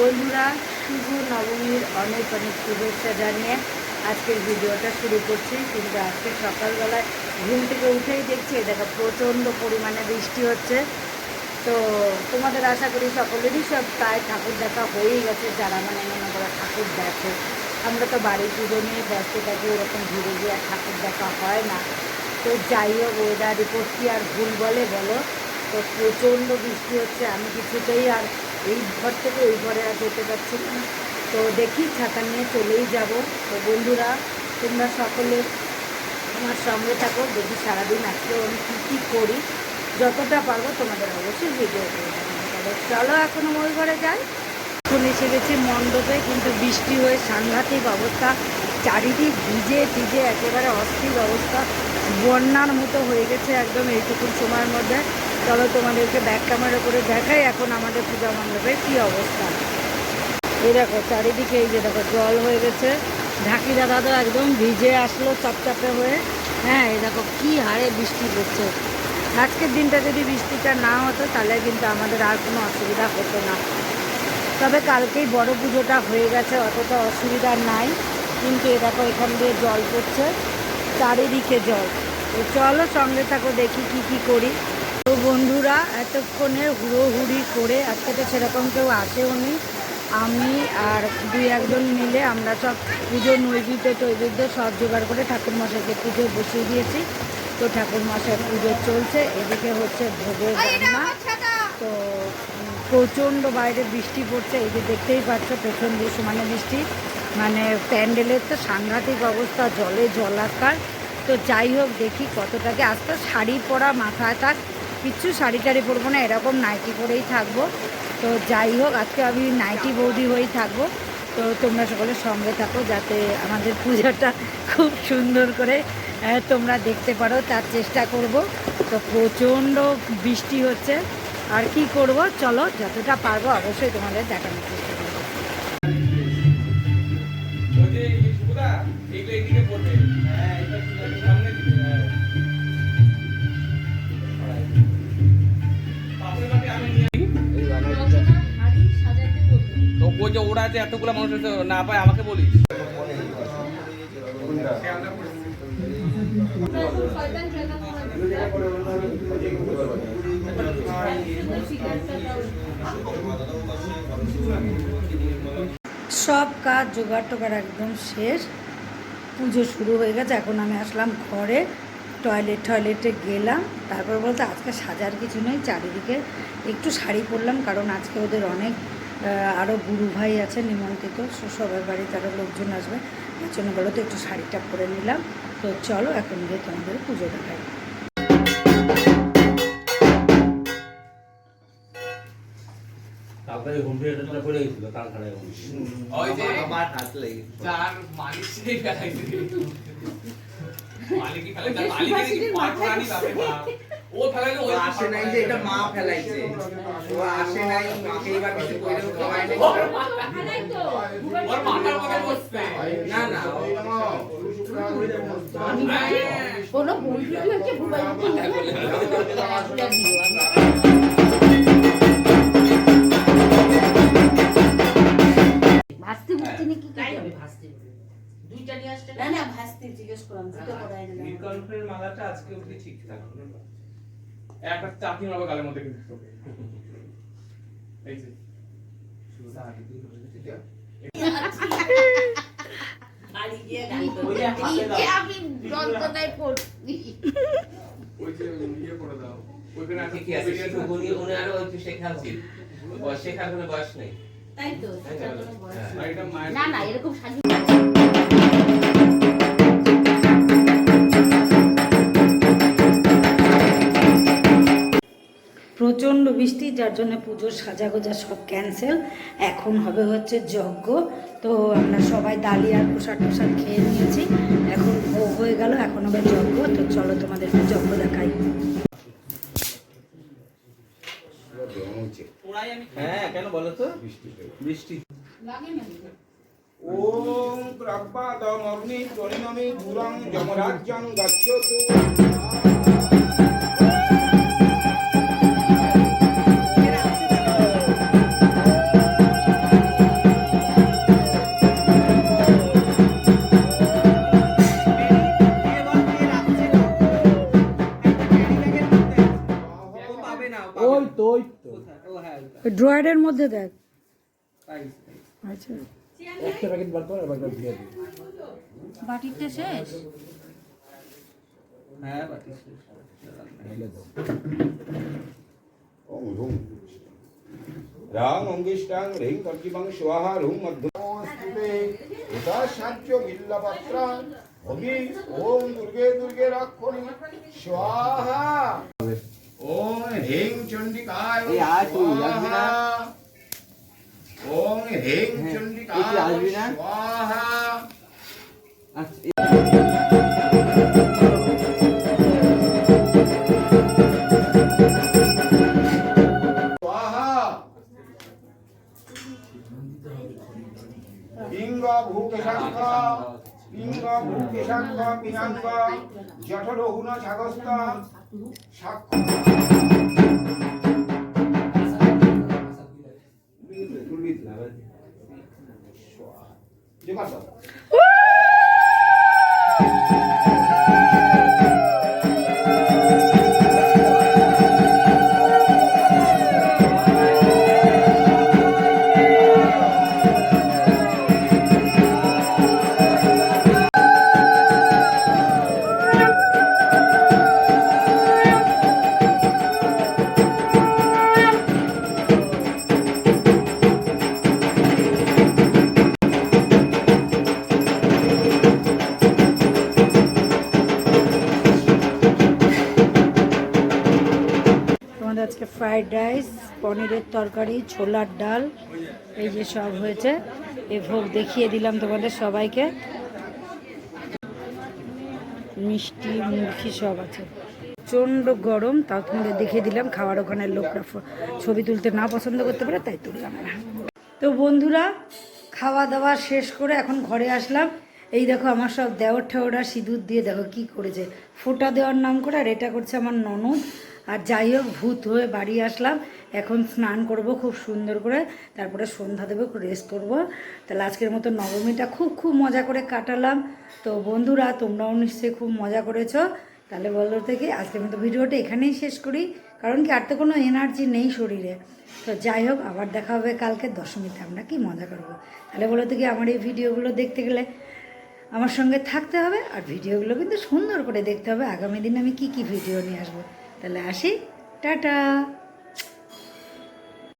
বন্ধুরা, শুভ নবমীর অনেক অনেক শুভেচ্ছা জানিয়ে আজকের ভিডিওটা শুরু করছি। কিন্তু আজকে সকালবেলায় ঘুম থেকে উঠেই দেখছি দেখো প্রচণ্ড পরিমাণে বৃষ্টি হচ্ছে। তো তোমাদের আশা করি সকলেরই সব প্রায় ঠাকুর দেখা হয়েই গেছে, যারা মানে মনে করো ঠাকুর দেখে। আমরা তো বাড়ি পুজো নিয়ে ব্যস্ত থাকি, ওরকম ঘুরে গিয়ে আর ঠাকুর দেখা হয় না। তো যাই হোক ওয়েদার রিপোর্ট কি আর ভুল বলে বলো? তো প্রচণ্ড বৃষ্টি হচ্ছে, আমি কিছুতেই আর এই ঘর থেকে ওই ঘরে আর যেতে পারছি না। তো দেখি ছাতা নিয়ে চলেই যাব। তো বন্ধুরা, তোমরা সকলে আমার সঙ্গে থাকো। দেখি সারাদিন আজকেও আমি কী কী করি। যতটা পারব তোমাদের অবশ্যই ভিডিও করে। চলো এখনও ওই ঘরে যাই। এখন এসে গেছি মণ্ডপে, কিন্তু বৃষ্টি হয়ে সাংঘাতিক অবস্থা। চারিদিক ভিজে ভিজে, একেবারে অস্থির অবস্থা। বন্যার মতো হয়ে গেছে একদম এইটুকুন সময়ের মধ্যে। চলো তোমাদেরকে ব্যাক ক্যামেরা করে দেখাই এখন আমাদের পূজা মণ্ডপের কী অবস্থা। এই দেখো, চারিদিকে এই যে দেখো, জল হয়ে গেছে। ঢাকি দাদা তো একদম ভিজে আসলো চপচাপে হয়ে। হ্যাঁ এই দেখো কী হারে বৃষ্টি পড়ছে। আজকের দিনটা যদি বৃষ্টিটা না হতো, তাহলে কিন্তু আমাদের আর কোনো অসুবিধা হতো না। তবে কালকেই বড় পুজোটা হয়ে গেছে, অতটা অসুবিধা নাই। কিন্তু এ দেখো, এখান দিয়ে জল পড়ছে, চারিদিকে জল। চলো সঙ্গে থাকো, দেখি কি কি করি। বন্ধুরা এতক্ষণে হুড়োহুড়ি করে আজকে তো সেরকম কেউ আসেও নি। আমি আর দুই একজন মিলে আমরা সব পুজো নৈবেদ্য টৈবেদ্য সব জোগাড় করে ঠাকুরমশাইকে পুজো বসিয়ে দিয়েছি। তো ঠাকুরমশাই পুজো চলছে এদিকে হচ্ছে ভোগের রান্না। তো প্রচণ্ড বাইরে বৃষ্টি পড়ছে এই যে দেখতেই পাচ্ছ দিয়ে সমানে বৃষ্টি। মানে প্যান্ডেলের তো সাংঘাতিক অবস্থা জলে জলাকার। তো যাই হোক দেখি কতটাকে আজ তো শাড়ি পরা মাথায় থাক কিচ্ছু শাড়ি টাড়ি পরবো না, এরকম নাইটি পরেই থাকব। তো যাই হোক, আজকে আমি নাইটি বৌদি হয়েই থাকব। তো তোমরা সকলে সঙ্গে থাকো যাতে আমাদের পূজাটা খুব সুন্দর করে তোমরা দেখতে পারো, তার চেষ্টা করব। তো প্রচণ্ড বৃষ্টি হচ্ছে। আর কি করব? চলো, যতটা পারব অবশ্যই তোমাদের দেখানোর চেষ্টা করব। যে ওরা যে এতগুলো মানুষ না পায়, আমাকে বলিস। সব কাজ জোগাড় টোগাড় একদম শেষ। পুজো শুরু হয়ে গেছে, এখন আমি আসলাম ঘরে। টয়লেট, টয়লেটে গেলাম। তারপর বলতে আজকে সাজার কিছু নেই, চারিদিকে একটু শাড়ি পরলাম, কারণ আজকে ওদের অনেক আরও গুরু ভাই আছে নিমন্ত্রিত সো সবার বাড়িতে আরও লোকজন আসবে। তার জন্য বলো তো একটু শাড়িটা পরে নিলাম। তো চলো এখন গিয়ে তোমাদের পুজো দেখাই। কালকে হোম থিয়েটারটা করে গেছিল কালখানায় ওই যে আমার হাত লেগে যার মালিক সেই ফেলাইছে মালিকই ফেলাইছে আর মালিকের কি পাট প্রাণী বাপরে বাপ। ও ফেলাইলে ও আসে নাই যে এটা মা ফেলাইছে। ও আসে নাই মাকে এবার কিছু কইলেও খাওয়ায় নাই। ওর মাথার মধ্যে বসছে। না ভাসতে বুঝতে নাকি তাই আমি ভাসতে। দুইটা নিয়ে আসতে না? না ভাসতে জিজ্ঞেস করলাম পরাই দিলাম নীলকণ্ঠের মালাটা আজকে অবধি ঠিক থাকে একটা চাকরি মারবো গালের মধ্যে কিন্তু। এই যে। ইয়ে বয়স শেখার কোনো বয়স নেই তাই তো এটা মায়ের না না এরকম প্রচণ্ড বৃষ্টি যার জন্য পুজোর সাজাগোজা সব ক্যান্সেল এখন হবে হচ্ছে যজ্ঞ। তো আমরা সবাই ডালিয়ার প্রসাদ প্রসাদ খেয়ে নিয়েছি। এখন ভোগ হয়ে গেল এখন হবে যজ্ঞ। তো চলো তোমাদেরকে যজ্ঞ দেখাই। হ্যাঁ কেন বলো তো? বৃষ্টি ওম প্রপাদমগ্নি ত্বরিণমে দূরং যমরাজ্যং গচ্ছতু। ড্রয়ারের মধ্যে দেখ। পাইস আচ্ছা একটা প্যাকেট বার কর আর দিয়ে দিই বাটিতে শেষ? হ্যাঁ রাং অঙ্গিষ্টাং রিং কর্কিবাং স্বাহা বিল্লপত্র। ভগি ওম দুর্গে দুর্গে রক্ষণি। স্বাহা। ওম হ্রিং চণ্ডিকায় এই আয় তুই, আসবি না? স্বাহা ওম হ্রিং হ্যাঁ, চণ্ডিকায় এই তুই আসবি না? স্বাহা আচ্ছা स्वाहा पिंग भूकेशांग पिंग भूकेशांग সাক্ষর ফ্রাইড রাইস, পনিরের তরকারি, ছোলার ডাল, এই যে সব হয়েছে। এ ভোগ দেখিয়ে দিলাম তোমাদের সবাইকে। মিষ্টি, মুরগি সব আছে। প্রচণ্ড গরম, তাও তোমাদের দেখিয়ে দিলাম, খাওয়ার ওখানের লোকরা ছবি তুলতে না পছন্দ করতে পারে, তাই তুললাম তো বন্ধুরা, খাওয়া দাওয়া শেষ করে এখন ঘরে আসলাম। এই দেখো আমার সব দেওয়ার ঠেওরা সিঁদুর দিয়ে দেখো কি করেছে। ফোটা দেওয়ার নাম করে আর এটা করছে আমার ননদ। আর যাই হোক, ভূত হয়ে বাড়ি আসলাম। এখন স্নান করব খুব সুন্দর করে। তারপরে সন্ধ্যা দেবো রেস্ট করব। তাহলে আজকের মতো নবমীটা খুব খুব মজা করে কাটালাম। তো বন্ধুরা, তোমরাও নিশ্চয়ই খুব মজা করেছ। তাহলে বলো থেকে আজকের মতো ভিডিওটা এখানেই শেষ করি। কারণ কি, আর তো কোনো এনার্জি নেই শরীরে। তো যাই হোক, আবার দেখা হবে কালকে দশমীতে, আমরা কি মজা করব। তাহলে বলো থেকে আমার এই ভিডিওগুলো দেখতে গেলে আমার সঙ্গে থাকতে হবে। আর ভিডিওগুলো কিন্তু সুন্দর করে দেখতে হবে। আগামী দিনে আমি কি কি ভিডিও নিয়ে আসব? তাহলে আসি। টাটা।